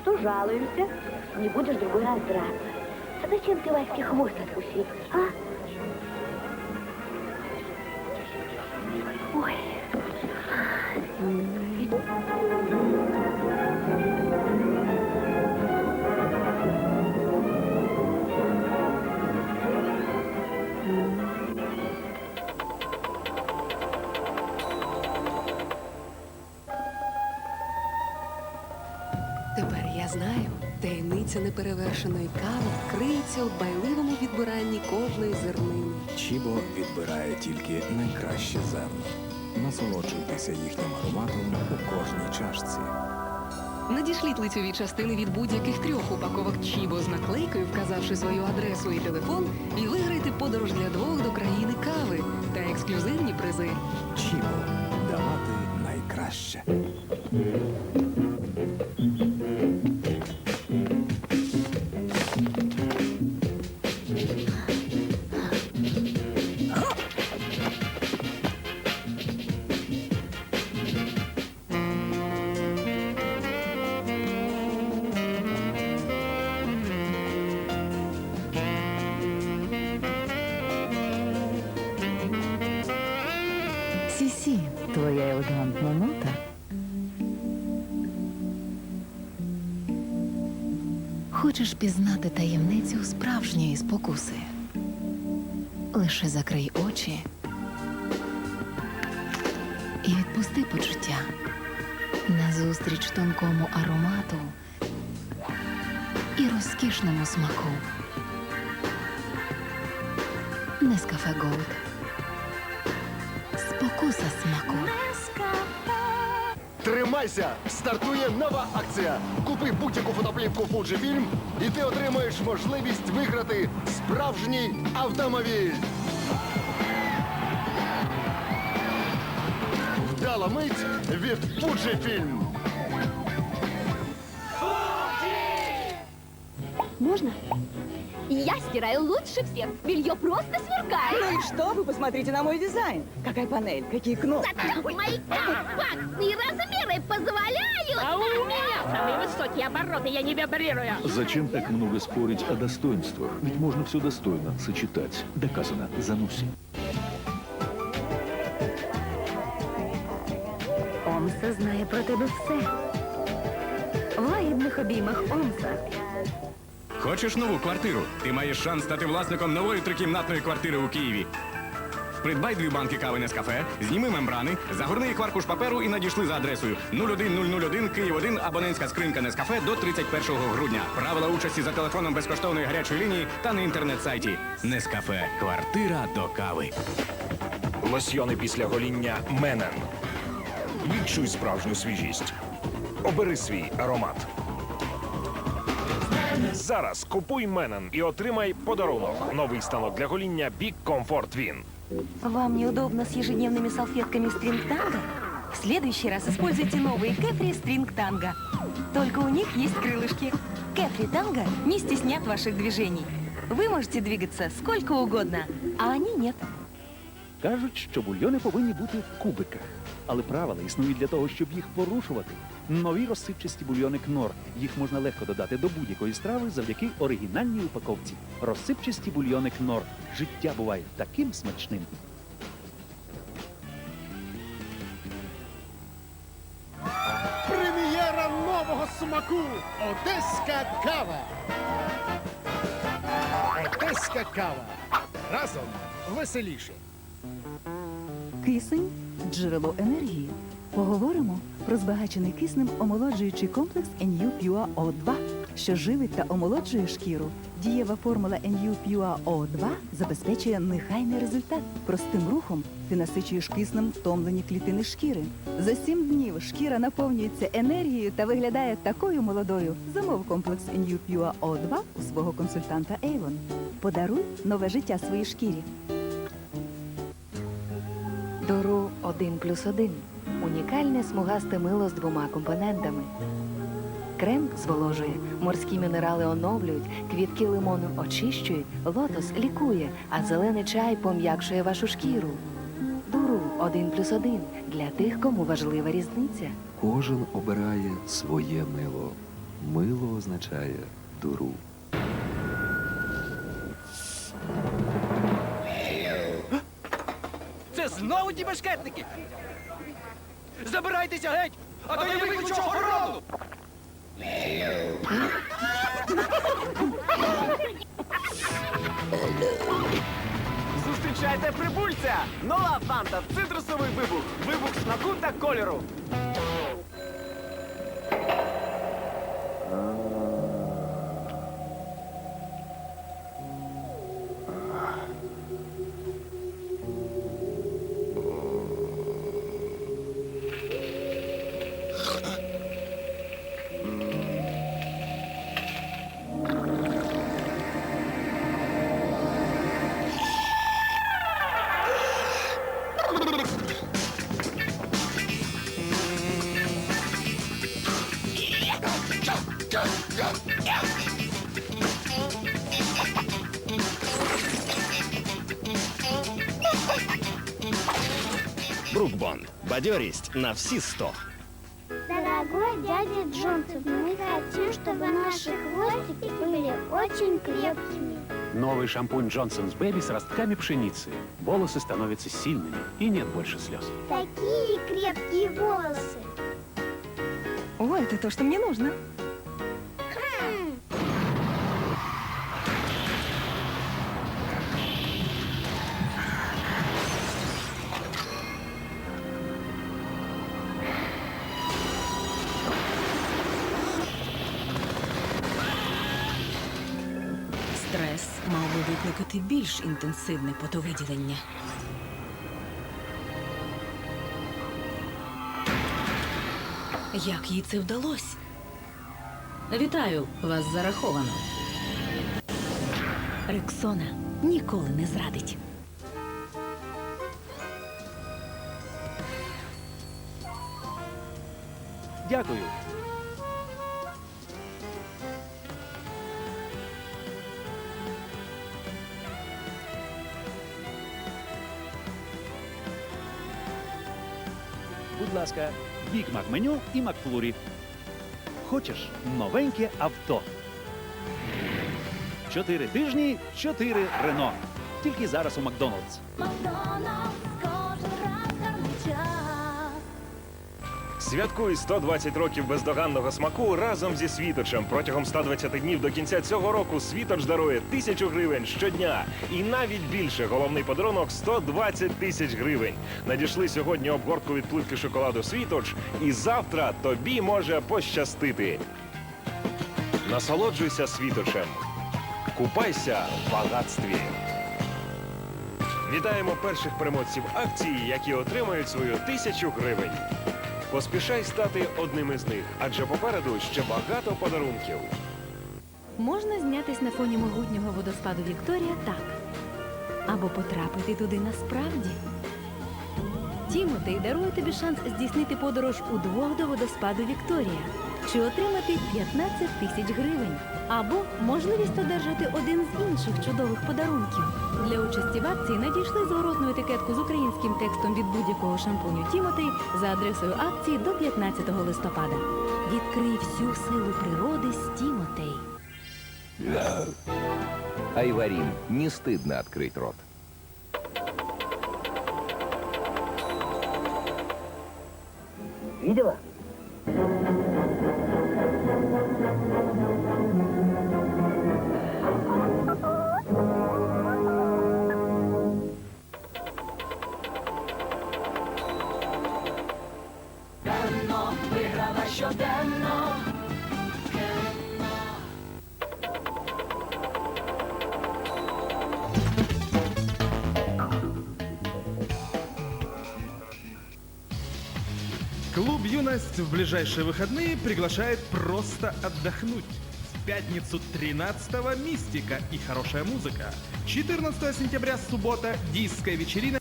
что жалуемся? Не будешь другой раз драться. А зачем ты Ваське хвост откусил, а? Неперевершеної кави криється у байливому відбиранні кожної зернини. Чібо відбирає тільки найкраще зерно. Насолоджуйтеся їхнім ароматом у кожній чашці. Надішліть лицьові частини від будь-яких трьох упаковок Чібо з наклейкою, вказавши свою адресу і телефон, і виграйте подорож для двох до країни кави та ексклюзивні призи. Чібо давати найкраще. Хочеш пізнати таємницю справжньої спокуси? Лише закрий очі і відпусти почуття назустріч тонкому аромату і розкішному смаку. Нескафе Голд. Спокуса смаку. Тримайся! Стартує нова акція. Купи будь-яку фотоплівку Fujifilm і ти отримаєш можливість виграти справжній автомобіль. Вдала мить від Fujifilm. Можно? Я стираю лучше всех. Белье просто сверкает. Ну и что? Вы посмотрите на мой дизайн. Какая панель, какие кнопки. Зачем мои компактные размеры позволяют? А у меня самые высокие обороты, я не вибрирую. Зачем так много спорить о достоинствах? Ведь можно все достойно сочетать. Доказано. Зануси. Омса знає про тебе все. В лагідних обіймах Омса. Хочеш нову квартиру? Ти маєш шанс стати власником нової трикімнатної квартири у Києві. Придбай дві банки кави Нескафе, зніми мембрани, загорни їх в аркуш паперу і надійшли за адресою 01001 Київ 1 абонентська скринька Нескафе до 31 грудня. Правила участі за телефоном безкоштовної гарячої лінії та на інтернет-сайті Нескафе. Квартира до кави. Лосьйони після гоління Менен. Відчуй справжню свіжість. Обери свій аромат. Зараз купуй Менен і отримай подарунок. Новий станок для гоління Big Comfort Win. Вам неудобно с ежедневными салфетками String Tango? В следующий раз используйте новые Кэфри String Tango. Только у них есть крылышки. Кэфри Tango не стеснят ваших движений. Вы можете двигаться сколько угодно, а они нет. Кажуть, що бульйони повинні бути в кубиках. Але правила існують для того, щоб їх порушувати. Нові розсипчасті бульйони Кнор. Їх можна легко додати до будь-якої страви завдяки оригінальній упаковці. Розсипчасті бульйони Кнор. Життя буває таким смачним. Прем'єра нового смаку. Одеська кава. Одеська кава. Разом веселіше. Кисень джерело енергії. Поговоримо про збагачений киснем омолоджуючий комплекс NU Pure O2, що живить та омолоджує шкіру. Дієва формула NU Pure O2 забезпечує негайний результат. Простим рухом ти насичуєш киснем втомлені клітини шкіри. За сім днів шкіра наповнюється енергією та виглядає такою молодою. Замов комплекс NU Pure O2 у свого консультанта Avon. Подаруй нове життя своїй шкірі. Дору 1 плюс 1. Унікальне смугасте мило з двома компонентами. Крем зволожує, морські мінерали оновлюють, квітки лимону очищують, лотос лікує, а зелений чай пом'якшує вашу шкіру. Дуру 1 плюс 1 для тих, кому важлива різниця. Кожен обирає своє мило. Мило означає дуру. Це знову ті бешкетники! Забирайтеся геть! А то я виключу охорону! Зустрічайте прибульця! Нова фанта, цитрусовий вибух, вибух смаку та кольору. Брукбон. Бадьорість на всі сто. Дорогой дядя Джонсон, мы хотим, чтобы наши хвостики были очень крепкими. Новый шампунь Johnson's Baby с ростками пшеницы. Волосы становятся сильными и нет больше слез. Такие крепкие волосы. О, это то, что мне нужно. Викликати більш інтенсивне потовиділення. Як їй це вдалося? Вітаю, вас зараховано. Рексона ніколи не зрадить. Дякую. Ласка, Бік Мак меню і Макфлурі. Хочеш новеньке авто? Чотири тижні, чотири Рено. Тільки зараз у Макдональдс. Святкуй 120 років бездоганного смаку разом зі світочем. Протягом 120 днів до кінця цього року світоч дарує тисячу гривень щодня. І навіть більше головний подарунок 120 тисяч гривень. Надійшли сьогодні обгортку від плитки шоколаду світоч, і завтра тобі може пощастити. Насолоджуйся світочем. Купайся в багатстві. Вітаємо перших переможців акції, які отримають свою тисячу гривень. Поспішай стати одним із них, адже попереду ще багато подарунків. Можна знятись на фоні могутнього водоспаду Вікторія так. Або потрапити туди насправді. Тімотей дарує тобі шанс здійснити подорож удвох до водоспаду Вікторія. Чи отримати 15 тисяч гривень. Або можливість одержати один з інших чудових подарунків. Для участі в акції надійшли зворотну етикетку з українським текстом від будь-якого шампуню Тімотей за адресою акції до 15 листопада. Відкрий всю силу природи з Тімотей. Айварин, не стыдно открыть рот. 以上だ «Юность» в ближайшие выходные приглашает просто отдохнуть. В пятницу 13 мистика и хорошая музыка. 14 сентября суббота диско вечерина